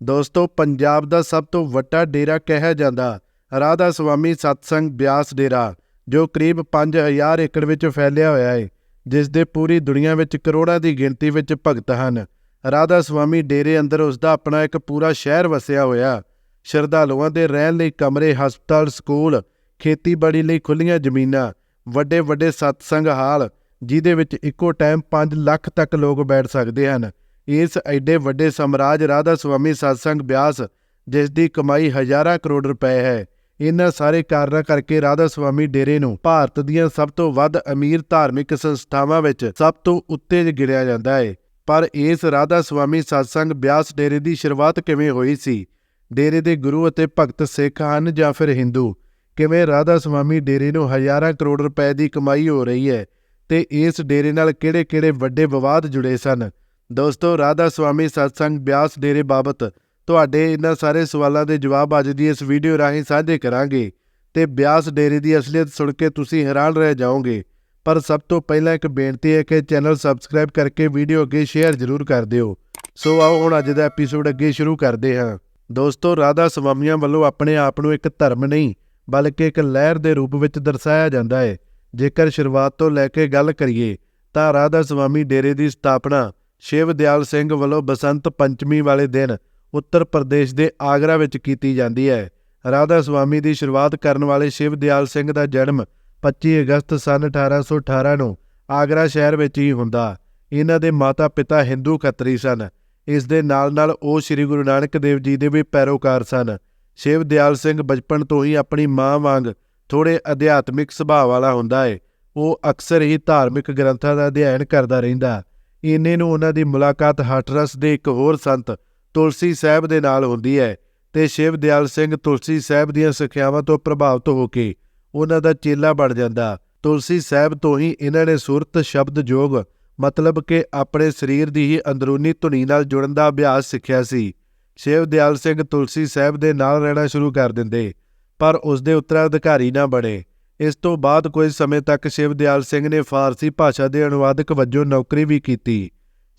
ਦੋਸਤੋ, ਪੰਜਾਬ ਦਾ ਸਭ ਤੋਂ ਵੱਡਾ ਡੇਰਾ ਕਿਹਾ ਜਾਂਦਾ। ਰਾਧਾ ਸੁਆਮੀ ਸਤਸੰਗ ਬਿਆਸ ਡੇਰਾ, ਜੋ ਕਰੀਬ 5000 ਏਕੜ ਵਿੱਚ ਫੈਲਿਆ ਹੋਇਆ ਹੈ ਜਿਸ ਦੇ ਪੂਰੀ ਦੁਨੀਆ ਵਿੱਚ ਕਰੋੜਾਂ ਦੀ ਗਿਣਤੀ ਵਿੱਚ ਭਗਤ ਹਨ। ਰਾਧਾ ਸੁਆਮੀ ਡੇਰੇ ਅੰਦਰ ਉਸ ਦਾ ਆਪਣਾ ਇੱਕ ਪੂਰਾ ਸ਼ਹਿਰ ਵਸਿਆ ਹੋਇਆ। ਸ਼ਰਧਾਲੂਆਂ ਦੇ ਰਹਿਣ ਲਈ ਕਮਰੇ, ਹਸਪਤਾਲ, ਸਕੂਲ, ਖੇਤੀਬਾੜੀ ਲਈ ਖੁੱਲੀਆਂ ਜ਼ਮੀਨਾਂ ਵੱਡੇ ਵੱਡੇ ਸਤਸੰਗ ਹਾਲ, ਜਿਹਦੇ ਵਿੱਚ ਇੱਕੋ ਟਾਈਮ 5 ਲੱਖ ਤੱਕ ਲੋਕ ਬੈਠ ਸਕਦੇ ਹਨ। ਇਸ ਐਡੇ ਵੱਡੇ ਸਮਰਾਜ ਰਾਧਾ ਸੁਆਮੀ ਸਤਸੰਗ ਬਿਆਸ, ਜਿਸ ਦੀ ਕਮਾਈ ਹਜ਼ਾਰਾਂ ਕਰੋੜ ਰੁਪਏ ਹੈ, ਇਹਨਾਂ ਸਾਰੇ ਕਾਰਨਾਂ ਕਰਕੇ ਰਾਧਾ ਸੁਆਮੀ ਡੇਰੇ ਨੂੰ ਭਾਰਤ ਦੀਆਂ ਸਭ ਤੋਂ ਵੱਧ ਅਮੀਰ ਧਾਰਮਿਕ ਸੰਸਥਾਵਾਂ ਵਿੱਚ ਸਭ ਤੋਂ ਉੱਤੇ ਗਿਣਿਆ ਜਾਂਦਾ ਹੈ ਪਰ ਇਸ ਰਾਧਾ ਸੁਆਮੀ ਸਤਸੰਗ ਬਿਆਸ ਡੇਰੇ ਦੀ ਸ਼ੁਰੂਆਤ ਕਿਵੇਂ ਹੋਈ ਸੀ? ਡੇਰੇ ਦੇ ਗੁਰੂ ਅਤੇ ਭਗਤ ਸਿੱਖ ਹਨ ਜਾਂ ਫਿਰ ਹਿੰਦੂ? ਕਿਵੇਂ ਰਾਧਾ ਸੁਆਮੀ ਡੇਰੇ ਨੂੰ ਹਜ਼ਾਰਾਂ ਕਰੋੜ ਰੁਪਏ ਦੀ ਕਮਾਈ ਹੋ ਰਹੀ ਹੈ ਤੇ ਇਸ ਡੇਰੇ ਨਾਲ ਕਿਹੜੇ-ਕਿਹੜੇ ਵੱਡੇ ਵਿਵਾਦ ਜੁੜੇ ਸਨ? ਦੋਸਤੋ, ਰਾਧਾ ਸੁਆਮੀ ਸਤਸੰਗ ਬਿਆਸ ਡੇਰੇ ਬਾਬਤ ਤੁਹਾਡੇ ਇਹਨਾਂ ਸਾਰੇ ਸਵਾਲਾਂ ਦੇ ਜਵਾਬ ਅੱਜ ਦੀ ਇਸ ਵੀਡੀਓ ਰਾਹੀਂ ਸਾਂਝੇ ਕਰਾਂਗੇ ਤੇ ਬਿਆਸ ਡੇਰੇ ਦੀ ਅਸਲੀਅਤ ਸੁਣ ਕੇ ਤੁਸੀਂ ਹੈਰਾਨ ਰਹਿ ਜਾਓਗੇ। ਪਰ ਸਭ ਤੋਂ ਪਹਿਲਾਂ ਇੱਕ ਬੇਨਤੀ ਹੈ ਕਿ ਚੈਨਲ ਸਬਸਕ੍ਰਾਈਬ ਕਰਕੇ ਵੀਡੀਓ ਅੱਗੇ ਸ਼ੇਅਰ ਜ਼ਰੂਰ ਕਰ ਦਿਓ। ਸੋ ਆਓ, ਹੁਣ ਅੱਜ ਦਾ ਐਪੀਸੋਡ ਅੱਗੇ ਸ਼ੁਰੂ ਕਰਦੇ ਹਾਂ। ਦੋਸਤੋ, ਰਾਧਾ ਸੁਆਮੀਆਂ ਵੱਲੋਂ ਆਪਣੇ ਆਪ ਨੂੰ ਇੱਕ ਧਰਮ ਨਹੀਂ, ਬਲਕਿ ਇੱਕ ਲਹਿਰ ਦੇ ਰੂਪ ਵਿੱਚ ਦਰਸਾਇਆ ਜਾਂਦਾ ਹੈ। ਜੇਕਰ ਸ਼ੁਰੂਆਤ ਤੋਂ ਲੈ ਕੇ ਗੱਲ ਕਰੀਏ, ਤਾਂ ਰਾਧਾ ਸੁਆਮੀ ਡੇਰੇ ਦੀ ਸਥਾਪਨਾ ਸ਼ਿਵ ਦਿਆਲ ਸਿੰਘ ਵੱਲੋਂ ਬਸੰਤ ਪੰਚਮੀ ਵਾਲੇ ਦਿਨ ਉੱਤਰ ਪ੍ਰਦੇਸ਼ ਦੇ ਆਗਰਾ ਵਿੱਚ ਕੀਤੀ ਜਾਂਦੀ ਹੈ। ਰਾਧਾ ਸੁਆਮੀ ਦੀ ਸ਼ੁਰੂਆਤ ਕਰਨ ਵਾਲੇ ਸ਼ਿਵ ਦਿਆਲ ਸਿੰਘ ਦਾ ਜਨਮ 25 ਅਗਸਤ ਸਨ 1818 ਨੂੰ ਆਗਰਾ ਸ਼ਹਿਰ ਵਿੱਚ ਹੀ ਹੁੰਦਾ। ਇਹਨਾਂ ਦੇ ਮਾਤਾ-ਪਿਤਾ ਹਿੰਦੂ ਖੱਤਰੀ ਸਨ। ਇਸ ਦੇ ਨਾਲ-ਨਾਲ ਉਹ ਸ੍ਰੀ ਗੁਰੂ ਨਾਨਕ ਦੇਵ ਜੀ ਦੇ ਵੀ ਪੈਰੋਕਾਰ ਸਨ। ਸ਼ਿਵ ਦਿਆਲ ਸਿੰਘ ਬਚਪਨ ਤੋਂ ਹੀ ਆਪਣੀ ਮਾਂ ਵਾਂਗ ਥੋੜੇ ਅਧਿਆਤਮਿਕ ਸੁਭਾਅ ਵਾਲਾ ਹੁੰਦਾ ਹੈ ਉਹ ਅਕਸਰ ਹੀ ਧਾਰਮਿਕ ਗ੍ਰੰਥਾਂ ਦਾ ਅਧਿਐਨ ਕਰਦਾ ਰਹਿੰਦਾ। ਇੰਨੇ ਨੂੰ ਉਹਨਾਂ ਦੀ ਮੁਲਾਕਾਤ ਹਟਰਸ ਦੇ ਇੱਕ ਹੋਰ ਸੰਤ ਤੁਲਸੀ ਸਾਹਿਬ ਦੇ ਨਾਲ ਹੁੰਦੀ ਹੈ ਤੇ ਸ਼ਿਵ ਦਿਆਲ ਸਿੰਘ ਤੁਲਸੀ ਸਾਹਿਬ ਦੀਆਂ ਸਿੱਖਿਆਵਾਂ ਤੋਂ ਪ੍ਰਭਾਵਿਤ ਹੋ ਕੇ ਉਹਨਾਂ ਦਾ ਚੇਲਾ ਬਣ ਜਾਂਦਾ। ਤੁਲਸੀ ਸਾਹਿਬ ਤੋਂ ਹੀ ਇਹਨਾਂ ਨੇ ਸੁਰਤ, ਸ਼ਬਦ, ਜੋਗ, ਮਤਲਬ ਕਿ ਆਪਣੇ ਸਰੀਰ ਦੀ ਹੀ ਅੰਦਰੂਨੀ ਧੁਨੀ ਨਾਲ ਜੁੜਨ ਦਾ ਅਭਿਆਸ ਸਿੱਖਿਆ ਸੀ। ਸ਼ਿਵ ਦਿਆਲ ਸਿੰਘ ਤੁਲਸੀ ਸਾਹਿਬ ਦੇ ਨਾਲ ਰਹਿਣਾ ਸ਼ੁਰੂ ਕਰ ਦਿੰਦੇ, ਪਰ ਉਸ ਦੇ ਉੱਤਰਾਧਿਕਾਰੀ ਨਾ ਬਣੇ। ਇਸ ਤੋਂ ਬਾਅਦ ਕੁਝ ਸਮੇਂ ਤੱਕ ਸ਼ਿਵ ਦਿਆਲ ਸਿੰਘ ਨੇ ਫਾਰਸੀ ਭਾਸ਼ਾ ਦੇ ਅਨੁਵਾਦਕ ਵਜੋਂ ਨੌਕਰੀ ਵੀ ਕੀਤੀ।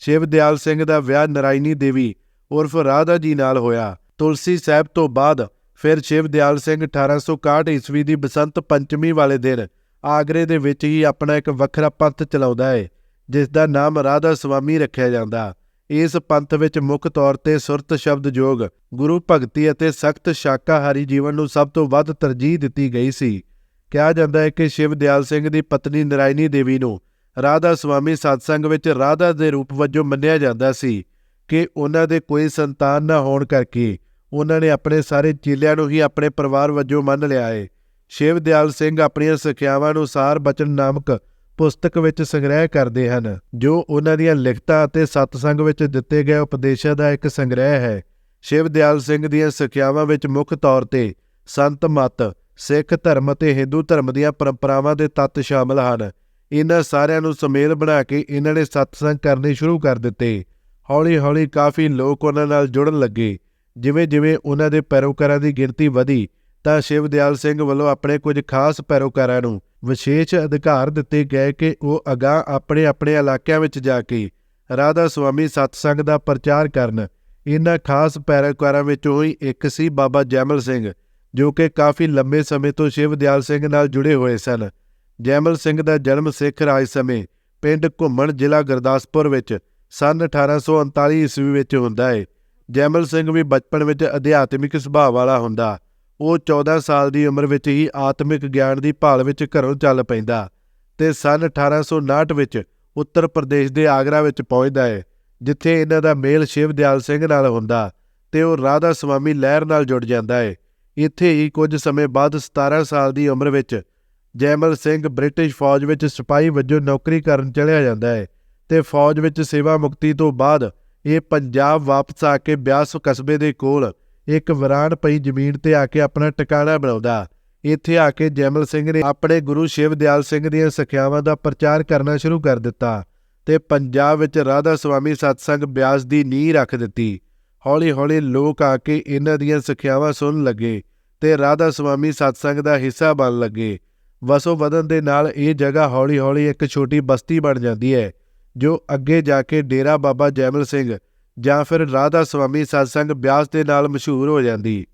ਸ਼ਿਵ ਦਿਆਲ ਸਿੰਘ ਦਾ ਵਿਆਹ ਨਰਾਇਣੀ ਦੇਵੀ ਉਰਫ ਰਾਧਾ ਜੀ ਨਾਲ ਹੋਇਆ। ਤੁਲਸੀ ਸਾਹਿਬ ਤੋਂ ਬਾਅਦ ਫਿਰ ਸ਼ਿਵ ਦਿਆਲ ਸਿੰਘ 1861 ਈਸਵੀ ਦੀ ਬਸੰਤ ਪੰਚਮੀ ਵਾਲੇ ਦਿਨ ਆਗਰੇ ਦੇ ਵਿੱਚ ਹੀ ਆਪਣਾ ਇੱਕ ਵੱਖਰਾ ਪੰਥ ਚਲਾਉਂਦਾ ਹੈ, ਜਿਸ ਦਾ ਨਾਮ ਰਾਧਾ ਸੁਆਮੀ ਰੱਖਿਆ ਜਾਂਦਾ। ਇਸ ਪੰਥ ਵਿੱਚ ਮੁੱਖ ਤੌਰ ਤੇ ਸੁਰਤ ਸ਼ਬਦ ਜੋਗ ਗੁਰੂ ਭਗਤੀ ਅਤੇ ਸਖਤ ਸ਼ਾਕਾਹਾਰੀ ਜੀਵਨ ਨੂੰ ਸਭ ਤੋਂ ਵੱਧ ਤਰਜੀਹ ਦਿੱਤੀ ਗਈ ਸੀ। ਕਿਹਾ ਜਾਂਦਾ ਹੈ ਕਿ ਸ਼ਿਵ ਦਿਆਲ ਸਿੰਘ ਦੀ ਪਤਨੀ ਨਰਾਇਣੀ ਦੇਵੀ ਨੂੰ ਰਾਧਾ ਸੁਆਮੀ ਸਤਸੰਗ ਵਿੱਚ ਰਾਧਾ ਦੇ ਰੂਪ ਵਜੋਂ ਮੰਨਿਆ ਜਾਂਦਾ ਸੀ ਕਿ ਉਹਨਾਂ ਦੇ ਕੋਈ ਸੰਤਾਨ ਨਾ ਹੋਣ ਕਰਕੇ ਉਹਨਾਂ ਨੇ ਆਪਣੇ ਸਾਰੇ ਚੇਲਿਆਂ ਨੂੰ ਹੀ ਆਪਣੇ ਪਰਿਵਾਰ ਵਜੋਂ ਮੰਨ ਲਿਆ ਹੈ। ਸ਼ਿਵ ਦਿਆਲ ਸਿੰਘ ਆਪਣੀਆਂ ਸਿੱਖਿਆਵਾਂ ਅਨੁਸਾਰ ਬਚਨ ਨਾਮਕ ਪੁਸਤਕ ਵਿੱਚ ਸੰਗ੍ਰਹਿ ਕਰਦੇ ਹਨ, ਜੋ ਉਹਨਾਂ ਦੀਆਂ ਲਿਖਤਾਂ ਅਤੇ ਸਤਸੰਗ ਵਿੱਚ ਦਿੱਤੇ ਗਏ ਉਪਦੇਸ਼ਾਂ ਦਾ ਇੱਕ ਸੰਗ੍ਰਹਿ ਹੈ। ਸ਼ਿਵ ਦਿਆਲ ਸਿੰਘ ਦੀਆਂ ਸਿੱਖਿਆਵਾਂ ਵਿੱਚ ਮੁੱਖ ਤੌਰ ਤੇ ਸੰਤ ਮਤ ਸਿੱਖ ਧਰਮ ਅਤੇ ਹਿੰਦੂ ਧਰਮ ਦੀਆਂ ਪਰੰਪਰਾਵਾਂ ਦੇ ਤੱਤ ਸ਼ਾਮਲ ਹਨ। ਇਹਨਾਂ ਸਾਰਿਆਂ ਨੂੰ ਸੁਮੇਲ ਬਣਾ ਕੇ ਇਹਨਾਂ ਨੇ ਸਤਸੰਗ ਕਰਨੇ ਸ਼ੁਰੂ ਕਰ ਦਿੱਤੇ। ਹੌਲੀ-ਹੌਲੀ ਕਾਫੀ ਲੋਕ ਉਹਨਾਂ ਨਾਲ ਜੁੜਨ ਲੱਗੇ। ਜਿਵੇਂ-ਜਿਵੇਂ ਉਹਨਾਂ ਦੇ ਪੈਰੋਕਾਰਾਂ ਦੀ ਗਿਣਤੀ ਵਧੀ, ਤਾਂ ਸ਼ਿਵ ਦਿਆਲ ਸਿੰਘ ਵੱਲੋਂ ਆਪਣੇ ਕੁਝ ਖਾਸ ਪੈਰੋਕਾਰਾਂ ਨੂੰ ਵਿਸ਼ੇਸ਼ ਅਧਿਕਾਰ ਦਿੱਤੇ ਗਏ ਕਿ ਉਹ ਅਗਾਹ ਆਪਣੇ-ਆਪਣੇ ਇਲਾਕਿਆਂ ਵਿੱਚ ਜਾ ਕੇ ਰਾਧਾ ਸੁਆਮੀ ਸਤਸੰਗ ਦਾ ਪ੍ਰਚਾਰ ਕਰਨ। ਇਹਨਾਂ ਖਾਸ ਪੈਰੋਕਾਰਾਂ ਵਿੱਚੋਂ ਹੀ ਇੱਕ ਸੀ ਬਾਬਾ ਜੈਮਲ ਸਿੰਘ। ਜੋ ਕਿ ਕਾਫੀ ਲੰਬੇ ਸਮੇਂ ਤੋਂ ਸ਼ਿਵ ਦਿਆਲ ਸਿੰਘ ਨਾਲ ਜੁੜੇ ਹੋਏ ਸਨ। ਜੈਮਲ ਸਿੰਘ ਦਾ ਜਨਮ ਸਿੱਖ ਰਾਜ ਸਮੇਂ ਪਿੰਡ ਘੁੰਮਣ ਜ਼ਿਲ੍ਹਾ ਗੁਰਦਾਸਪੁਰ ਵਿੱਚ ਸਨ 1839 ਈਸਵੀ ਵਿੱਚ ਹੁੰਦਾ ਹੈ ਜੈਮਲ ਸਿੰਘ ਵੀ ਬਚਪਨ ਵਿੱਚ ਅਧਿਆਤਮਿਕ ਸੁਭਾਅ ਵਾਲਾ ਹੁੰਦਾ। ਉਹ 14 ਸਾਲ ਦੀ ਉਮਰ ਵਿੱਚ ਹੀ ਆਤਮਿਕ ਗਿਆਨ ਦੀ ਭਾਲ ਵਿੱਚ ਘਰੋਂ ਚੱਲ ਪੈਂਦਾ ਤੇ ਸਨ 1859 ਵਿੱਚ ਉੱਤਰ ਪ੍ਰਦੇਸ਼ ਦੇ ਆਗਰਾ ਵਿੱਚ ਪਹੁੰਚਦਾ ਹੈ ਜਿੱਥੇ ਇਹਨਾਂ ਦਾ ਮੇਲ ਸ਼ਿਵ ਦਿਆਲ ਸਿੰਘ ਨਾਲ ਹੁੰਦਾ ਤੇ ਉਹ ਰਾਧਾ ਸੁਆਮੀ ਲਹਿਰ ਨਾਲ ਜੁੜ ਜਾਂਦਾ ਹੈ ਇੱਥੇ ਹੀ ਕੁਝ ਸਮੇਂ ਬਾਅਦ 17 ਸਾਲ ਦੀ ਉਮਰ ਵਿੱਚ ਜੈਮਲ ਸਿੰਘ ਬ੍ਰਿਟਿਸ਼ ਫੌਜ ਵਿੱਚ ਸਿਪਾਹੀ ਵਜੋਂ ਨੌਕਰੀ ਕਰਨ ਚਲਿਆ ਜਾਂਦਾ ਹੈ ਤੇ ਫੌਜ ਵਿੱਚ ਸੇਵਾ ਮੁਕਤੀ ਤੋਂ ਬਾਅਦ ਇਹ ਪੰਜਾਬ ਵਾਪਸ ਆ ਕੇ ਬਿਆਸ ਕਸਬੇ ਦੇ ਕੋਲ ਇੱਕ ਵਿਰਾਨ ਪਈ ਜ਼ਮੀਨ ਤੇ ਆ ਕੇ ਆਪਣਾ ਟਿਕਾਣਾ ਬਣਾਉਂਦਾ। ਇੱਥੇ ਆ ਕੇ ਜੈਮਲ ਸਿੰਘ ਨੇ ਆਪਣੇ ਗੁਰੂ ਸ਼ਿਵ ਦਿਆਲ ਸਿੰਘ ਦੀਆਂ ਸਿੱਖਿਆਵਾਂ ਦਾ ਪ੍ਰਚਾਰ ਕਰਨਾ ਸ਼ੁਰੂ ਕਰ ਦਿੱਤਾ ਤੇ ਪੰਜਾਬ ਵਿੱਚ ਰਾਧਾ ਸੁਆਮੀ ਸਤਸੰਗ ਬਿਆਸ ਦੀ ਨੀਂਹ ਰੱਖ ਦਿੱਤੀ। ਹੌਲੀ-ਹੌਲੀ ਲੋਕ ਆ ਕੇ ਇਹਨਾਂ ਦੀਆਂ ਸਿੱਖਿਆਵਾਂ ਸੁਣਨ ਲੱਗੇ। ਤੇ ਰਾਧਾ ਸੁਆਮੀ ਸਤਸੰਗ ਦਾ ਹਿੱਸਾ ਬਣ ਲੱਗੇ। ਵਸੋ ਵਧਨ ਦੇ ਨਾਲ ਇਹ ਜਗ੍ਹਾ ਹੌਲੀ-ਹੌਲੀ ਇੱਕ ਛੋਟੀ ਬਸਤੀ ਬਣ ਜਾਂਦੀ ਹੈ, ਜੋ ਅੱਗੇ ਜਾ ਕੇ ਡੇਰਾ ਬਾਬਾ ਜੈਮਲ ਸਿੰਘ ਜਾਂ ਫਿਰ ਰਾਧਾ ਸੁਆਮੀ ਸਤਸੰਗ ਬਿਆਸ ਦੇ ਨਾਲ ਮਸ਼ਹੂਰ ਹੋ ਜਾਂਦੀ।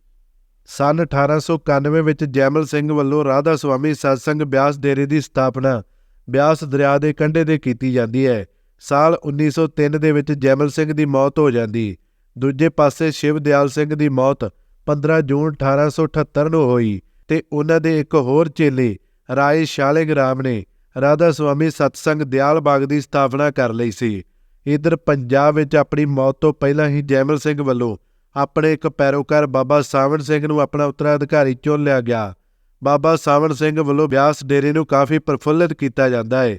ਸਨ 1891 ਵਿੱਚ ਜੈਮਲ ਸਿੰਘ ਵੱਲੋਂ ਰਾਧਾ ਸੁਆਮੀ ਸਤਸੰਗ ਬਿਆਸ ਡੇਰੇ ਦੀ ਸਥਾਪਨਾ ਬਿਆਸ ਦਰਿਆ ਦੇ ਕੰਢੇ ਤੇ ਕੀਤੀ ਜਾਂਦੀ ਹੈ। ਸਾਲ 1903 ਦੇ ਵਿੱਚ ਜੈਮਲ ਸਿੰਘ ਦੀ ਮੌਤ ਹੋ ਜਾਂਦੀ। ਦੂਜੇ ਪਾਸੇ ਸ਼ਿਵ ਦਿਆਲ ਸਿੰਘ ਦੀ ਮੌਤ 15 ਜੂਨ 1878 ਨੂੰ ਹੋਈ ਤੇ ਉਹਨਾਂ ਦੇ ਇੱਕ ਹੋਰ ਚੇਲੇ ਰਾਏ ਸ਼ਾਲਿਗ ਰਾਮ ਨੇ ਰਾਧਾ ਸੁਆਮੀ ਸਤਸੰਗ ਦਿਆਲ ਬਾਗ ਦੀ ਸਥਾਪਨਾ ਕਰ ਲਈ ਸੀ। ਇਧਰ ਪੰਜਾਬ ਵਿੱਚ ਆਪਣੀ ਮੌਤ ਤੋਂ ਪਹਿਲਾਂ ਹੀ ਜੈਮਲ ਸਿੰਘ ਵੱਲੋਂ ਆਪਣੇ ਇੱਕ ਪੈਰੋਕਾਰ ਬਾਬਾ ਸਾਵਣ ਸਿੰਘ ਨੂੰ ਆਪਣਾ ਉੱਤਰਾਧਿਕਾਰੀ ਚੁਣ ਲਿਆ ਗਿਆ। ਬਾਬਾ ਸਾਵਣ ਸਿੰਘ ਵੱਲੋਂ ਬਿਆਸ ਡੇਰੇ ਨੂੰ ਕਾਫੀ ਪ੍ਰਫੁੱਲਿਤ ਕੀਤਾ ਜਾਂਦਾ ਹੈ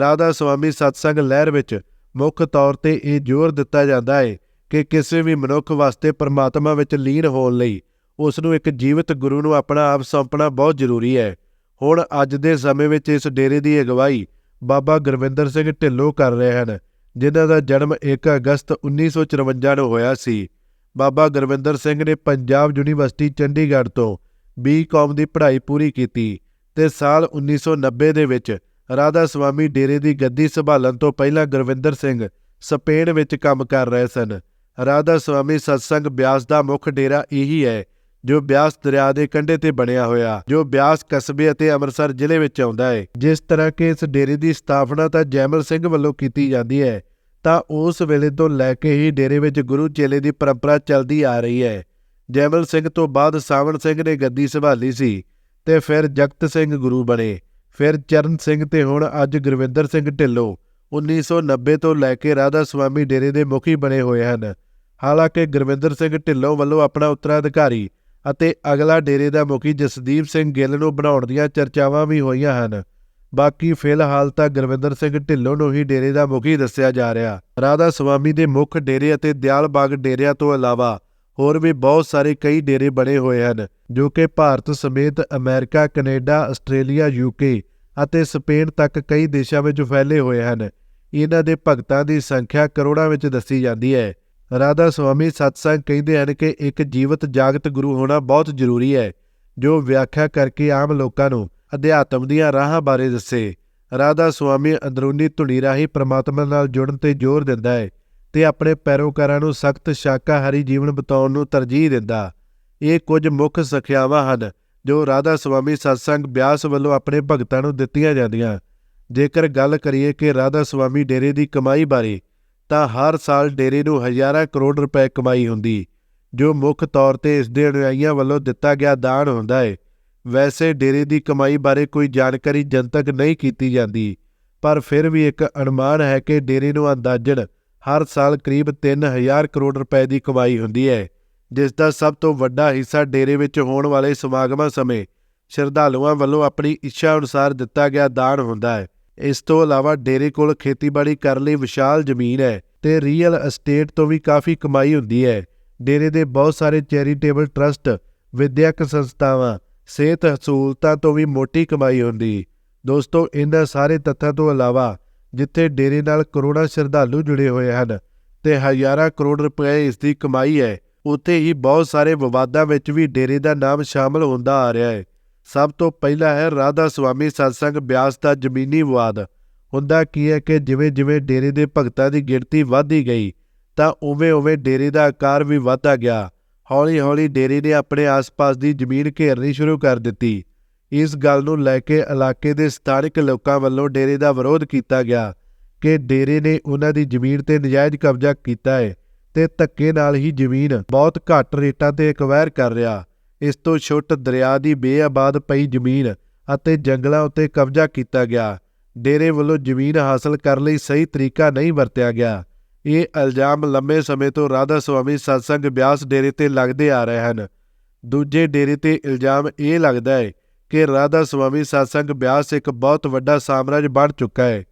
ਰਾਧਾ ਸੁਆਮੀ ਸਤਸੰਗ ਲਹਿਰ ਵਿੱਚ ਮੁੱਖ ਤੌਰ ਤੇ ਇਹ ਜ਼ੋਰ ਦਿੱਤਾ ਜਾਂਦਾ ਹੈ ਕਿ ਕਿਸੇ ਵੀ ਮਨੁੱਖ ਵਾਸਤੇ ਪਰਮਾਤਮਾ ਵਿੱਚ ਲੀਨ ਹੋਣ ਲਈ ਉਸ ਨੂੰ ਇੱਕ ਜੀਵਤ ਗੁਰੂ ਨੂੰ ਆਪਣਾ ਆਪ ਸੌਂਪਣਾ ਬਹੁਤ ਜ਼ਰੂਰੀ ਹੈ। ਹੁਣ ਅੱਜ ਦੇ ਸਮੇਂ ਵਿੱਚ ਇਸ ਡੇਰੇ ਦੀ ਅਗਵਾਈ ਬਾਬਾ ਗੁਰਵਿੰਦਰ ਸਿੰਘ ਢਿੱਲੋਂ ਕਰ ਰਹੇ ਹਨ, ਜਿਨ੍ਹਾਂ ਦਾ ਜਨਮ 1 ਅਗਸਤ 1954 ਨੂੰ ਹੋਇਆ ਸੀ। ਬਾਬਾ ਗੁਰਵਿੰਦਰ ਸਿੰਘ ਨੇ ਪੰਜਾਬ ਯੂਨੀਵਰਸਿਟੀ ਚੰਡੀਗੜ੍ਹ ਤੋਂ ਬੀ.ਕਾਮ ਦੀ ਪੜ੍ਹਾਈ ਪੂਰੀ ਕੀਤੀ ਤੇ ਸਾਲ 1990 ਦੇ ਵਿੱਚ ਰਾਧਾ ਸਵਾਮੀ ਡੇਰੇ ਦੀ ਗੱਦੀ ਸੰਭਾਲਣ ਤੋਂ ਪਹਿਲਾਂ ਗੁਰਵਿੰਦਰ ਸਿੰਘ ਸਪੇਨ ਵਿੱਚ ਕੰਮ ਕਰ ਰਹੇ ਸਨ। ਰਾਧਾ ਸੁਆਮੀ ਸਤਸੰਗ ਬਿਆਸ ਦਾ ਮੁੱਖ ਡੇਰਾ ਇਹੀ ਹੈ, ਜੋ ਬਿਆਸ ਦਰਿਆ ਦੇ ਕੰਢੇ ਤੇ ਬਣਿਆ ਹੋਇਆ, ਜੋ ਬਿਆਸ ਕਸਬੇ ਅਤੇ ਅੰਮ੍ਰਿਤਸਰ ਜ਼ਿਲ੍ਹੇ ਵਿੱਚ ਆਉਂਦਾ ਹੈ। ਜਿਸ ਤਰ੍ਹਾਂ ਕਿ ਇਸ ਡੇਰੇ ਦੀ ਸਥਾਪਨਾ ਤਾਂ ਜੈਮਲ ਸਿੰਘ ਵੱਲੋਂ ਕੀਤੀ ਜਾਂਦੀ ਹੈ, ਤਾਂ ਉਸ ਵੇਲੇ ਤੋਂ ਲੈ ਕੇ ਹੀ ਡੇਰੇ ਵਿੱਚ ਗੁਰੂ ਚੇਲੇ ਦੀ ਪਰੰਪਰਾ ਚੱਲਦੀ ਆ ਰਹੀ ਹੈ। ਜੈਮਲ ਸਿੰਘ ਤੋਂ ਬਾਅਦ ਸਾਵਣ ਸਿੰਘ ਨੇ ਗੱਦੀ ਸੰਭਾਲੀ ਸੀ ਤੇ ਫਿਰ ਜਗਤ ਸਿੰਘ ਗੁਰੂ ਬਣੇ। ਫਿਰ ਚਰਨ ਸਿੰਘ ਤੇ ਹੁਣ ਅੱਜ ਗੁਰਵਿੰਦਰ ਸਿੰਘ ਢਿੱਲੋਂ 1990 ਤੋਂ ਲੈ ਕੇ ਰਾਧਾ ਸੁਆਮੀ ਡੇਰੇ ਦੇ ਮੁਖੀ ਬਣੇ ਹੋਏ ਹਨ। ਹਾਲਾਂਕਿ ਗੁਰਵਿੰਦਰ ਸਿੰਘ ਢਿੱਲੋਂ ਵੱਲੋਂ ਆਪਣਾ ਉੱਤਰਾਧਿਕਾਰੀ ਅਤੇ ਅਗਲਾ ਡੇਰੇ ਦਾ ਮੁਖੀ ਜਸਦੀਪ ਸਿੰਘ ਗਿੱਲ ਨੂੰ ਬਣਾਉਣ ਦੀਆਂ ਚਰਚਾਵਾਂ ਵੀ ਹੋਈਆਂ ਹਨ। ਬਾਕੀ ਫਿਲਹਾਲ ਤਾਂ ਗੁਰਵਿੰਦਰ ਸਿੰਘ ਢਿੱਲੋਂ ਨੂੰ ਹੀ ਡੇਰੇ ਦਾ ਮੁਖੀ ਦੱਸਿਆ ਜਾ ਰਿਹਾ। ਰਾਧਾ ਸੁਆਮੀ ਦੇ ਮੁੱਖ ਡੇਰੇ ਅਤੇ ਦਿਆਲ ਬਾਗ ਡੇਰਿਆਂ ਤੋਂ ਇਲਾਵਾ ਹੋਰ ਵੀ ਬਹੁਤ ਸਾਰੇ ਕਈ ਡੇਰੇ ਬਣੇ ਹੋਏ ਹਨ, ਜੋ ਕਿ ਭਾਰਤ ਸਮੇਤ ਅਮਰੀਕਾ, ਕੈਨੇਡਾ, ਆਸਟ੍ਰੇਲੀਆ ਯੂਕੇ ਅਤੇ ਸਪੇਨ ਤੱਕ ਕਈ ਦੇਸ਼ਾਂ ਵਿੱਚ ਫੈਲੇ ਹੋਏ ਹਨ। ਇਹਨਾਂ ਦੇ ਭਗਤਾਂ ਦੀ ਸੰਖਿਆ ਕਰੋੜਾਂ ਵਿੱਚ ਦੱਸੀ ਜਾਂਦੀ ਹੈ। ਰਾਧਾ ਸੁਆਮੀ ਸਤਸੰਗ ਕਹਿੰਦੇ ਹਨ ਕਿ ਇੱਕ ਜੀਵਤ ਜਾਗਤ ਗੁਰੂ ਹੋਣਾ ਬਹੁਤ ਜ਼ਰੂਰੀ ਹੈ, ਜੋ ਵਿਆਖਿਆ ਕਰਕੇ ਆਮ ਲੋਕਾਂ ਨੂੰ ਅਧਿਆਤਮ ਦੀਆਂ ਰਾਹਾਂ ਬਾਰੇ ਦੱਸੇ। ਰਾਧਾ ਸੁਆਮੀ ਅੰਦਰੂਨੀ ਧੁਨੀ ਰਾਹੀਂ ਪ੍ਰਮਾਤਮਾ ਨਾਲ ਜੁੜਨ ਤੇ ਜ਼ੋਰ ਦਿੰਦਾ ਹੈ ਤੇ ਆਪਣੇ ਪੈਰੋਕਾਰਾਂ ਨੂੰ ਸਖਤ ਸ਼ਾਕਾਹਾਰੀ ਜੀਵਨ ਬਿਤਾਉਣ ਨੂੰ ਤਰਜੀਹ ਦਿੰਦਾ। ਇਹ ਕੁਝ ਮੁੱਖ ਸਿੱਖਿਆਵਾਂ ਹਨ, ਜੋ ਰਾਧਾ ਸੁਆਮੀ ਸਤਸੰਗ ਬਿਆਸ ਵੱਲੋਂ ਆਪਣੇ ਭਗਤਾਂ ਨੂੰ ਦਿੱਤੀਆਂ ਜਾਂਦੀਆਂ। ਜੇਕਰ ਗੱਲ ਕਰੀਏ ਕਿ ਰਾਧਾ ਸੁਆਮੀ ਡੇਰੇ ਦੀ ਕਮਾਈ ਬਾਰੇ ਤਾਂ ਹਰ ਸਾਲ ਡੇਰੇ ਨੂੰ ਹਜ਼ਾਰਾਂ ਕਰੋੜ ਰੁਪਏ ਕਮਾਈ ਹੁੰਦੀ, ਜੋ ਮੁੱਖ ਤੌਰ ਤੇ ਇਸ ਦੇ ਅਨੁਯਾਈਆਂ ਵੱਲੋਂ ਦਿੱਤਾ ਗਿਆ ਦਾਨ ਹੁੰਦਾ ਹੈ ਵੈਸੇ ਡੇਰੇ ਦੀ ਕਮਾਈ ਬਾਰੇ ਕੋਈ ਜਾਣਕਾਰੀ ਜਨਤਕ ਨਹੀਂ ਕੀਤੀ ਜਾਂਦੀ, ਪਰ ਫਿਰ ਵੀ ਇੱਕ ਅਨੁਮਾਨ ਹੈ ਕਿ ਡੇਰੇ ਨੂੰ ਅੰਦਾਜ਼ਨ ਹਰ ਸਾਲ ਕਰੀਬ 3000 ਕਰੋੜ ਰੁਪਏ ਦੀ ਕਮਾਈ ਹੁੰਦੀ ਹੈ, ਜਿਸ ਦਾ ਸਭ ਤੋਂ ਵੱਡਾ ਹਿੱਸਾ ਡੇਰੇ ਵਿੱਚ ਹੋਣ ਵਾਲੇ ਸਮਾਗਮਾਂ ਸਮੇਂ ਸ਼ਰਧਾਲੂਆਂ ਵੱਲੋਂ ਆਪਣੀ ਇੱਛਾ ਅਨੁਸਾਰ ਦਿੱਤਾ ਗਿਆ ਦਾਨ ਹੁੰਦਾ ਹੈ। ਇਸ ਤੋਂ ਇਲਾਵਾ ਡੇਰੇ ਕੋਲ ਖੇਤੀਬਾੜੀ ਕਰਨ ਲਈ ਵਿਸ਼ਾਲ ਜ਼ਮੀਨ ਹੈ ਤੇ ਰੀਅਲ ਅਸਟੇਟ ਤੋਂ ਵੀ ਕਾਫੀ ਕਮਾਈ ਹੁੰਦੀ ਹੈ। ਡੇਰੇ ਦੇ ਬਹੁਤ ਸਾਰੇ ਚੈਰੀਟੇਬਲ ਟਰਸਟ ਵਿਦਿਅਕ ਸੰਸਥਾਵਾਂ, ਸਿਹਤ ਸਹੂਲਤਾਂ ਤੋਂ ਵੀ ਮੋਟੀ ਕਮਾਈ ਹੁੰਦੀ। ਦੋਸਤੋ, ਇਹਨਾਂ ਸਾਰੇ ਤੱਥਾਂ ਤੋਂ ਇਲਾਵਾ ਜਿੱਥੇ ਡੇਰੇ ਨਾਲ ਕਰੋੜਾਂ ਸ਼ਰਧਾਲੂ ਜੁੜੇ ਹੋਏ ਹਨ ਤੇ ਹਜ਼ਾਰਾਂ ਕਰੋੜ ਰੁਪਏ ਇਸ ਦੀ ਕਮਾਈ ਹੈ, ਉੱਥੇ ਹੀ ਬਹੁਤ ਸਾਰੇ ਵਿਵਾਦਾਂ ਵਿੱਚ ਵੀ ਡੇਰੇ ਦਾ ਨਾਮ ਸ਼ਾਮਲ ਹੁੰਦਾ ਆ ਰਿਹਾ ਹੈ। ਸਭ ਤੋਂ ਪਹਿਲਾ ਹੈ ਰਾਧਾ ਸੁਆਮੀ ਸਤਸੰਗ ਬਿਆਸ ਦਾ ਜ਼ਮੀਨੀ ਵਿਵਾਦ। ਹੁੰਦਾ ਕੀ ਹੈ ਕਿ ਜਿਵੇਂ ਜਿਵੇਂ ਡੇਰੇ ਦੇ ਭਗਤਾਂ ਦੀ ਗਿਣਤੀ ਵਧਦੀ ਗਈ, ਤਾਂ ਉਵੇਂ-ਉਵੇਂ ਡੇਰੇ ਦਾ ਆਕਾਰ ਵੀ ਵਧਦਾ ਗਿਆ। ਹੌਲੀ-ਹੌਲੀ ਡੇਰੇ ਨੇ ਆਪਣੇ ਆਸ-ਪਾਸ ਦੀ ਜ਼ਮੀਨ ਘੇਰਨੀ ਸ਼ੁਰੂ ਕਰ ਦਿੱਤੀ। ਇਸ ਗੱਲ ਨੂੰ ਲੈ ਕੇ ਇਲਾਕੇ ਦੇ ਸਥਾਨਕ ਲੋਕਾਂ ਵੱਲੋਂ ਡੇਰੇ ਦਾ ਵਿਰੋਧ ਕੀਤਾ ਗਿਆ ਕਿ ਡੇਰੇ ਨੇ ਉਹਨਾਂ ਦੀ ਜ਼ਮੀਨ ਤੇ ਨਜਾਇਜ਼ ਕਬਜ਼ਾ ਕੀਤਾ ਹੈ ਤੇ ਧੱਕੇ ਨਾਲ ਹੀ ਜ਼ਮੀਨ ਬਹੁਤ ਘੱਟ ਰੇਟਾਂ ਤੇ ਐਕਵਾਇਰ ਕਰ ਰਿਹਾ। ਇਸ ਤੋਂ ਛੁੱਟ ਦਰਿਆ ਦੀ ਬੇਆਬਾਦ ਪਈ ਜ਼ਮੀਨ ਅਤੇ ਜੰਗਲਾਂ ਉੱਤੇ ਕਬਜ਼ਾ ਕੀਤਾ ਗਿਆ। ਡੇਰੇ ਵੱਲੋਂ ਜ਼ਮੀਨ ਹਾਸਲ ਕਰਨ ਲਈ ਸਹੀ ਤਰੀਕਾ ਨਹੀਂ ਵਰਤਿਆ ਗਿਆ। ਇਹ ਇਲਜ਼ਾਮ ਲੰਮੇ ਸਮੇਂ ਤੋਂ ਰਾਧਾ ਸੁਆਮੀ ਸਤਸੰਗ ਬਿਆਸ ਡੇਰੇ ਤੇ ਲੱਗਦੇ ਆ ਰਹੇ ਹਨ। ਦੂਜੇ ਡੇਰੇ ਤੇ ਇਲਜ਼ਾਮ ਇਹ ਲੱਗਦਾ ਹੈ ਕਿ ਰਾਧਾ ਸੁਆਮੀ ਸਤਸੰਗ ਬਿਆਸ ਇੱਕ ਬਹੁਤ ਵੱਡਾ ਸਾਮਰਾਜ ਬਣ ਚੁੱਕਾ ਹੈ,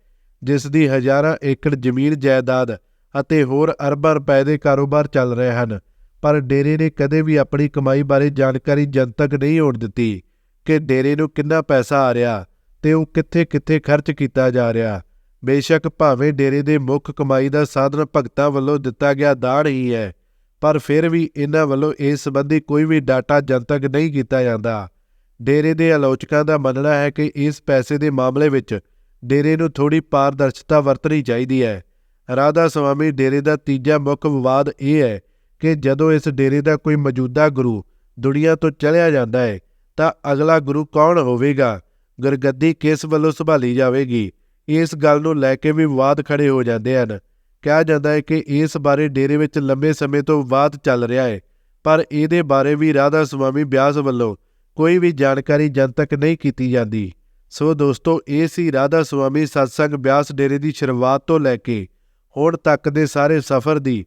ਜਿਸ ਦੀ ਹਜ਼ਾਰਾਂ ਏਕੜ ਜ਼ਮੀਨ ਜਾਇਦਾਦ ਅਤੇ ਹੋਰ ਅਰਬਾਂ ਰੁਪਏ ਦੇ ਕਾਰੋਬਾਰ ਚੱਲ ਰਹੇ ਹਨ। ਪਰ ਡੇਰੇ ਨੇ ਕਦੇ ਵੀ ਆਪਣੀ ਕਮਾਈ ਬਾਰੇ ਜਾਣਕਾਰੀ ਜਨਤਕ ਨਹੀਂ ਹੋਣ ਦਿੱਤੀ ਕਿ ਡੇਰੇ ਨੂੰ ਕਿੰਨਾ ਪੈਸਾ ਆ ਰਿਹਾ ਤੇ ਉਹ ਕਿੱਥੇ-ਕਿੱਥੇ ਖਰਚ ਕੀਤਾ ਜਾ ਰਿਹਾ। ਬੇਸ਼ੱਕ ਭਾਵੇਂ ਡੇਰੇ ਦੇ ਮੁੱਖ ਕਮਾਈ ਦਾ ਸਾਧਨ ਭਗਤਾਂ ਵੱਲੋਂ ਦਿੱਤਾ ਗਿਆ ਦਾਨ ਹੀ ਹੈ, ਪਰ ਫਿਰ ਵੀ ਇਹਨਾਂ ਵੱਲੋਂ ਇਸ ਸੰਬੰਧੀ ਕੋਈ ਵੀ ਡਾਟਾ ਜਨਤਕ ਨਹੀਂ ਕੀਤਾ ਜਾਂਦਾ। ਡੇਰੇ ਦੇ ਆਲੋਚਕਾਂ ਦਾ ਮੰਨਣਾ ਹੈ ਕਿ ਇਸ ਪੈਸੇ ਦੇ ਮਾਮਲੇ ਵਿੱਚ ਡੇਰੇ ਨੂੰ ਥੋੜੀ ਪਾਰਦਰਸ਼ਤਾ ਵਰਤਣੀ ਚਾਹੀਦੀ ਹੈ। ਰਾਧਾ ਸੁਆਮੀ ਡੇਰੇ ਦਾ ਤੀਜਾ ਮੁੱਖ ਵਿਵਾਦ ਇਹ ਹੈ ਕਿ ਜਦੋਂ ਇਸ ਡੇਰੇ ਦਾ ਕੋਈ ਮੌਜੂਦਾ ਗੁਰੂ ਦੁਨੀਆ ਤੋਂ ਚਲਿਆ ਜਾਂਦਾ ਹੈ ਤਾਂ ਅਗਲਾ ਗੁਰੂ ਕੌਣ ਹੋਵੇਗਾ? ਗੁਰਗੱਦੀ ਕਿਸ ਵੱਲੋਂ ਸੰਭਾਲੀ ਜਾਵੇਗੀ? ਇਸ ਗੱਲ ਨੂੰ ਲੈ ਕੇ ਵੀ ਵਿਵਾਦ ਖੜੇ ਹੋ ਜਾਂਦੇ ਹਨ। ਕਿਹਾ ਜਾਂਦਾ ਹੈ ਕਿ ਇਸ ਬਾਰੇ ਡੇਰੇ ਵਿੱਚ ਲੰਬੇ ਸਮੇਂ ਤੋਂ ਵਿਵਾਦ ਚੱਲ ਰਿਹਾ ਹੈ ਪਰ ਇਹਦੇ ਬਾਰੇ ਵੀ ਰਾਧਾ ਸੁਆਮੀ ਬਿਆਸ ਵੱਲੋਂ ਕੋਈ ਵੀ ਜਾਣਕਾਰੀ ਜਨਤਕ ਨਹੀਂ ਕੀਤੀ ਜਾਂਦੀ। ਸੋ ਦੋਸਤੋ, ਇਹ ਸੀ ਰਾਧਾ ਸੁਆਮੀ ਸਤਸੰਗ ਬਿਆਸ ਡੇਰੇ ਦੀ ਸ਼ੁਰੂਆਤ ਤੋਂ ਲੈ ਕੇ ਹੁਣ ਤੱਕ ਦੇ ਸਾਰੇ ਸਫ਼ਰ ਦੀ